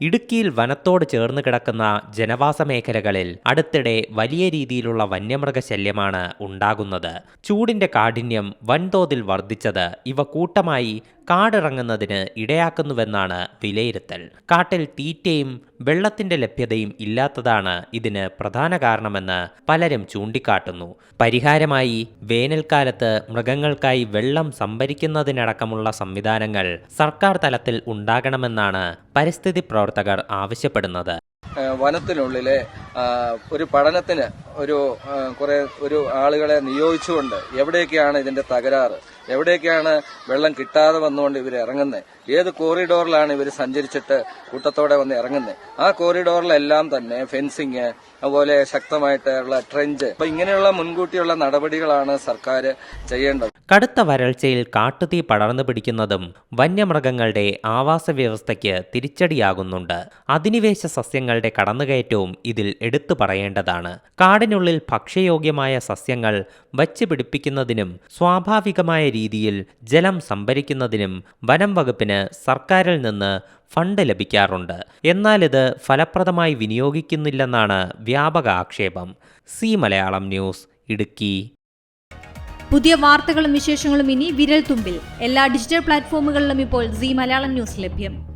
ഇടുക്കിയിൽ വനത്തോട് ചേർന്ന് കിടക്കുന്ന ജനവാസ മേഖലകളിൽ അടുത്തിടെ വലിയ രീതിയിലുള്ള വന്യമൃഗശല്യമാണ് ഉണ്ടാകുന്നത്. ചൂടിന്റെ കാഠിന്യം വൻതോതിൽ വർദ്ധിച്ചത് ഇവ കൂട്ടമായി കാടിറങ്ങുന്നതിന് ഇടയാക്കുന്നുവെന്നാണ് വിലയിരുത്തൽ. കാട്ടിൽ തീറ്റയും വെള്ളത്തിന്റെ ലഭ്യതയും ഇല്ലാത്തതാണ് ഇതിന് പ്രധാന കാരണമെന്ന് പലരും ചൂണ്ടിക്കാട്ടുന്നു. പരിഹാരമായി വേനൽക്കാലത്ത് മൃഗങ്ങൾക്കായി വെള്ളം സംഭരിക്കുന്നതിനടക്കമുള്ള സംവിധാനങ്ങൾ സർക്കാർ തലത്തിൽ ഉണ്ടാകണമെന്നാണ് പരിസ്ഥിതി പ്രവർത്തകർ ആവശ്യപ്പെടുന്നത്. വനത്തിനുള്ളിലെ ഒരു പഠനത്തിന് ഒരു കുറെ ഒരു ആളുകളെ നിയോഗിച്ചുകൊണ്ട് എവിടെയൊക്കെയാണ് ഇതിന്റെ തകരാറ്? എവിടെയൊക്കെയാണ് വെള്ളം കിട്ടാതെ വന്നുകൊണ്ട് ഇവർ ഇറങ്ങുന്നത് ഏത് കോറിഡോറിലാണ് ഇവർ സഞ്ചരിച്ചിട്ട് കൂട്ടത്തോടെ വന്ന് ഇറങ്ങുന്നത് ആ കോറിഡോറിലെല്ലാം തന്നെ ഫെൻസിങ് അതുപോലെ ശക്തമായിട്ടുള്ള ട്രെഞ്ച് അപ്പൊ ഇങ്ങനെയുള്ള മുൻകൂട്ടിയുള്ള നടപടികളാണ് സർക്കാർ ചെയ്യേണ്ടത്. കടുത്ത വരൾച്ചയിൽ കാട്ടുതീ പടർന്നു പിടിക്കുന്നതും വന്യമൃഗങ്ങളുടെ ആവാസ വ്യവസ്ഥയ്ക്ക് തിരിച്ചടിയാകുന്നുണ്ട്. അധിനിവേശ സസ്യങ്ങളുടെ കടന്നുകയറ്റവും ഇതിൽ എടുത്തു പറയേണ്ടതാണ്. കാടിനുള്ളിൽ ഭക്ഷ്യയോഗ്യമായ സസ്യങ്ങൾ വച്ച് പിടിപ്പിക്കുന്നതിനും സ്വാഭാവികമായ രീതിയിൽ ജലം സംഭരിക്കുന്നതിനും വനം വകുപ്പിന് സർക്കാരിൽ നിന്ന് ഫണ്ട് ലഭിക്കാറുണ്ട്. എന്നാൽ ഇത് ഫലപ്രദമായി വിനിയോഗിക്കുന്നില്ലെന്നാണ് വ്യാപക ആക്ഷേപം. സി മലയാളം ന്യൂസ് ഇടുക്കി. പുതിയ വാർത്തകളും വിശേഷങ്ങളും ഇനി വിരൽ തുമ്പിൽ എല്ലാ ഡിജിറ്റൽ പ്ലാറ്റ്ഫോമുകളിലും ഇപ്പോൾ സി മലയാളം ന്യൂസ് ലഭ്യം.